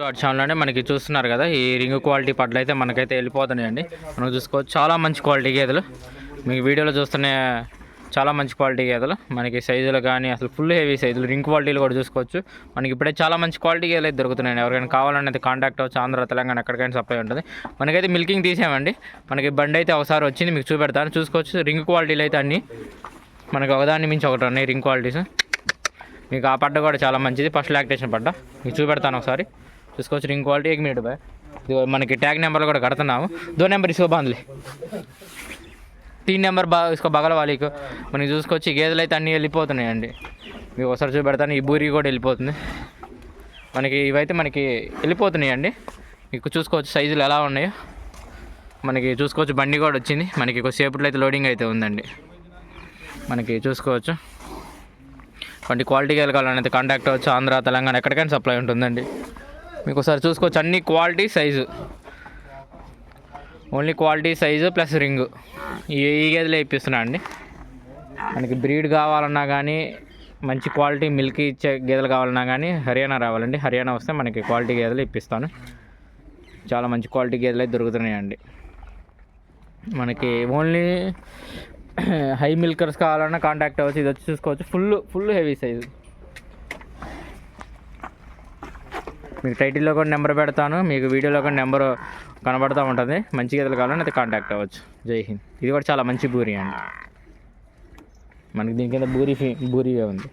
Dot మనకి చూస్తున్నారు కదా ఈ రింగ్ క్వాలిటీ పడ్లు అయితే మనకైతే వెళ్ళిపోతున్నాయండి. మనం చూసుకోవచ్చు చాలా మంచి క్వాలిటీ గేదెలు. మీకు వీడియోలో చూస్తున్న చాలా మంచి క్వాలిటీ గేదెలు. మనకి సైజులు కానీ అసలు ఫుల్ హెవీ సైజులు రింగ్ క్వాలిటీలు కూడా చూసుకోవచ్చు. మనకి ఇప్పుడే చాలా మంచి క్వాలిటీ గేదెలు అయితే దొరుకుతున్నాయండి. ఎవరికైనా కావాలనేది అయితే కాంటాక్ట్ అవ్వచ్చు ఆంధ్ర తెలంగాణ ఎక్కడికైనా సప్లై ఉంటుంది. మనకైతే మిల్కింగ్ తీసామండి. మనకి బండి అయితే ఒకసారి వచ్చింది మీకు చూపెడతాను. చూసుకోవచ్చు రింగ్ క్వాలిటీలు అయితే అన్నీ. మనకి ఒకదాన్ని మించి ఒకటి ఉన్నాయి రింగ్ క్వాలిటీస్ మీకు ఆ పడ్డ కూడా చాలా మంచిది. ఫస్ట్ లాక్టేషన్ పడ్డ. మీకు చూపెడతాను ఒకసారి. చూసుకోవచ్చు రింగ్ క్వాలిటీ ఏక్ మినిట్ బాయ్ మనకి ట్యాగ్ నెంబర్లు కూడా కడుతున్నాము. దో నెంబర్ ఇసుకో బాంధులే తీన్ నెంబర్ బాగా ఇసుకో బగల వాళ్ళకి మనం చూసుకొచ్చి గేదెలు అయితే అన్నీ వెళ్ళిపోతున్నాయండి. మీకు ఒకసారి చూపెడతాను ఈ బూరి కూడా వెళ్ళిపోతుంది. మనకి ఇవైతే మనకి వెళ్ళిపోతున్నాయండి. మీకు చూసుకోవచ్చు సైజులు ఎలా ఉన్నాయో. మనకి చూసుకోవచ్చు బండి కూడా వచ్చింది. మనకి కొద్దిసేపట్లో అయితే లోడింగ్ అయితే ఉందండి. మనకి చూసుకోవచ్చు. వంటి క్వాలిటీ గేలు కావాలనేది కాంటాక్ట్ అవ్వచ్చు ఆంధ్ర తెలంగాణ ఎక్కడికైనా సప్లై ఉంటుందండి. మీకు ఒకసారి చూసుకోవచ్చు. అన్ని quality size. Only quality size plus ring. ఈ గేదెలు ఇప్పిస్తున్నా అండి. మనకి బ్రీడ్ కావాలన్నా కానీ మంచి క్వాలిటీ మిల్క్ ఇచ్చే గేదెలు కావాలన్నా కానీ హర్యానా రావాలండి. హర్యానా వస్తే మనకి క్వాలిటీ గేదెలు ఇప్పిస్తాను. చాలా మంచి క్వాలిటీ గేదెలు అయితే దొరుకుతున్నాయండి మనకి ఓన్లీ హై మిల్కర్స్ కావాలన్నా కాంటాక్ట్ అవ్వచ్చు. ఇది వచ్చి చూసుకోవచ్చు. Full full heavy size. మీకు టైటిల్లో కూడా నెంబర్ పెడతాను మీకు వీడియోలో కూడా నెంబర్ కనబడుతూ ఉంటుంది. మంచి గీతలు కావాలని అయితే కాంటాక్ట్ అవ్వచ్చు. జై హింద్. ఇది కూడా చాలా మంచి బూరి అండి. మనకి దీని కింద బూరి ఫీ బూరిగా ఉంది.